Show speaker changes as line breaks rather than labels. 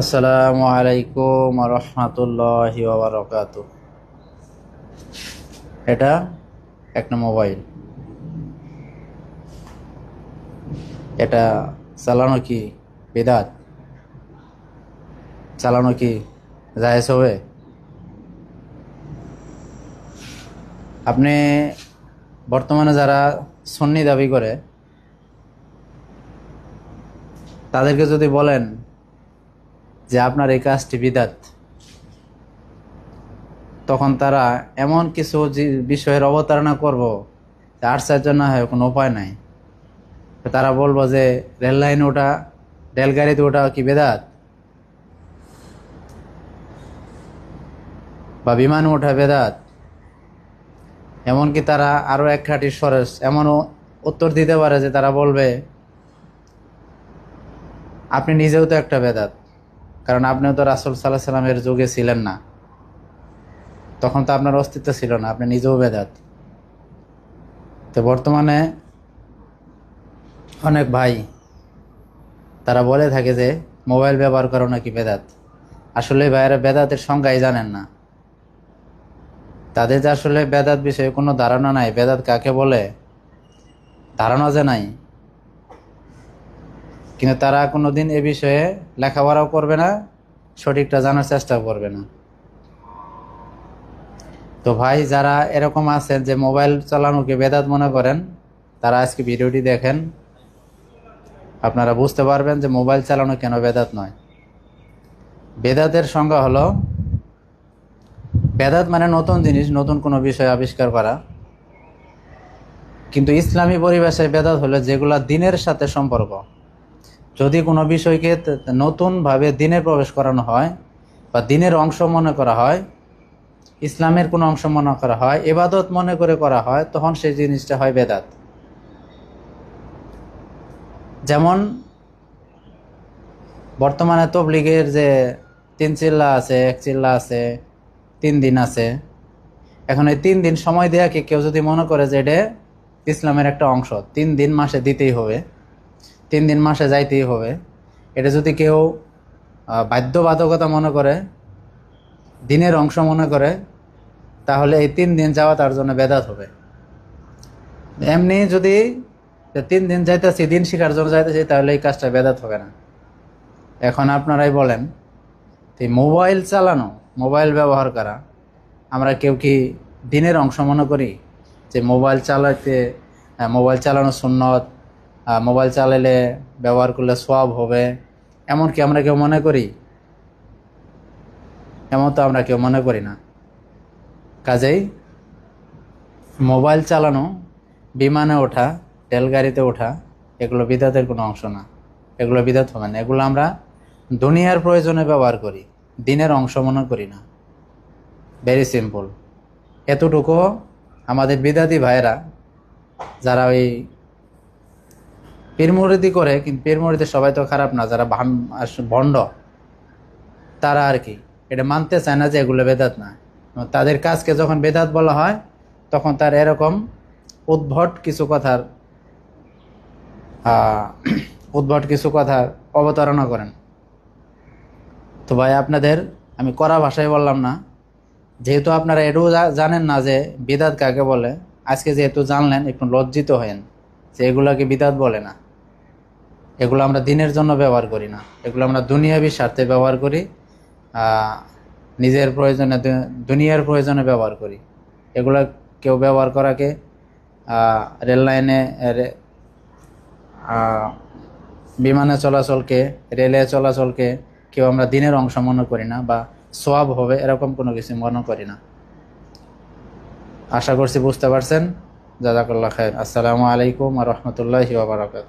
আসসালামু আলাইকুম রহমতুল্লাহি এটা একটা মোবাইল। এটা চালানো কি বেদাত? চালানো কি জায়েজ হবে? আপনি বর্তমানে যারা সন্নি দাবি করে, তাদেরকে যদি বলেন যে আপনার এই কাজটি বিদাত। তখন তারা এমন কিছু যে- বিষয়ের অবতারণা করব আর জন্য হয় কোনো উপায় নাই। তারা বলব যে, রেল লাইনে ওটা রেলগাড়িতে ওটা কি বেদাত? বা বিমানে ওঠা বেদাত? এমনকি তারা আরও এক খাটি সরেস এমনও উত্তর দিতে পারে যে তারা বলবে, আপনি নিজেও তো একটা বেদাত। কারণ আপনিও তো রাসুল সাল্লাহ সাল্লামের যুগে ছিলেন না। তখন তো আপনার অস্তিত্ব ছিল না, আপনি নিজেও বেদাত। তো বর্তমানে অনেক ভাই, তারা বলে থাকে যে, মোবাইল ব্যবহার করো নাকি বেদাত? আসলে ভাইয়েরা বেদাতের সংজ্ঞাই জানেন না। তাদের যে আসলে বেদাত বিষয়ে কোনো ধারণা নাই, বেদাত কাকে বলে? ধারণা যে নাই কিন্তু তারা কোনোদিন এ বিষয়ে লেখাপড়াও করবে না, সঠিকটা জানার চেষ্টাও করবে না। তো ভাই, যারা এরকম আছেন যে মোবাইল চালানোকে বেদাত মনে করেন, তারা আজকে ভিডিওটি দেখেন। আপনারা বুঝতে পারবেন যে মোবাইল চালানো কেন বেদাত নয়। বেদাতের সংজ্ঞা হলো, বেদাত মানে নতুন জিনিস, নতুন কোনো বিষয় আবিষ্কার করা। কিন্তু ইসলামী পরিবেশে বেদাত হলো যেগুলা দিনের সাথে সম্পর্ক। যদি কোনো বিষয়কে নতুনভাবে দিনে প্রবেশ করানো হয় বা দিনের অংশ মনে করা হয়, ইসলামের কোনো অংশ মনে করা হয় এবাদত মনে করে করা হয়, তখন সেই জিনিসটা হয় বেদাত। যেমন বর্তমানে তবলিগের যে তিন চিল্লা আছে, এক চিল্লা আছে, তিন দিন আছে, এখন এই তিন দিন সময় দেওয়াকে কেউ যদি মনে করে যে এটা ইসলামের একটা অংশ, তিন দিন মাসে দিতেই হবে। তিন দিন মাসে যাইতেই হবে। এটা যদি কেউ বাধ্যবাধকতা মনে করে, দিনের অংশ মনে করে, তাহলে এই তিন দিন যাওয়া তার জন্য বেদাত হবে। এমনি যদি তিন দিন যাইতেছি, দিন শিখার জন্য যাইতেছি, তাহলে এই কাজটা বেদাত হবে না। এখন আপনারাই বলেন মোবাইল চালানো, মোবাইল ব্যবহার করা, আমরা কেউ কি দিনের অংশ মনে করি? যে মোবাইল চালাতে মোবাইল চালানো সুন্নত মোবাইল চালালে ব্যবহার করলে সব হবে। এমন কি আমরা কেউ মনে করি? এমন তো আমরা কেউ মনে করি না। কাজেই মোবাইল চালানো, বিমানে ওঠা, রেলগাড়িতে ওঠা, এগুলো বিদাতের কোনো অংশ না। এগুলো বিদাত হবে না। এগুলো আমরা দুনিয়ার প্রয়োজনে ব্যবহার করি। দিনের অংশ মনে করি না। ভেরি সিম্পল এতটুকু আমাদের বিদাতি ভাইয়েরা, যারা ওই পীরমুরিদি করে, কিন্তু পীরমুরিদি সবাই তো খারাপ না, যারা ভণ্ড। তারা আর কি, এটা মানতে চায় না যে এগুলো বেদাত না। তাদের কাজকে যখন বেদাত বলা হয়, তখন তার এরকম উদ্ভট কিছু কথার উদ্ভট কিছু কথার অবতারণা করেন। তো ভাই, আপনাদের, আমি কড়া ভাষায় বললাম না। যেহেতু আপনারা এটাও জানেন না যে বিদাত কাকে বলে, আজকে যেহেতু জানলেন, একটু লজ্জিত হয়েন যে এগুলাকে বিদাত বলে না। এগুলো আমরা দিনের জন্য ব্যবহার করি না। এগুলো আমরা দুনিয়াবি স্বার্থে ব্যবহার করি নিজের প্রয়োজনে দুনিয়ার প্রয়োজনে ব্যবহার করি। এগুলো কেউ ব্যবহার করাকে রেল লাইনে বিমানে চলাচলকে, রেলে চলাচলকে কেউ আমরা দিনের অংশ মনে করি না বা সোয়াব হবে এরকম কোনো কিছু মনে করি না। আশা করছি বুঝতে পারছেন। জাজাকাল্লাহ খায়ের আসসালামু আলাইকুম রহমতুল্লাহি ওবরাকাত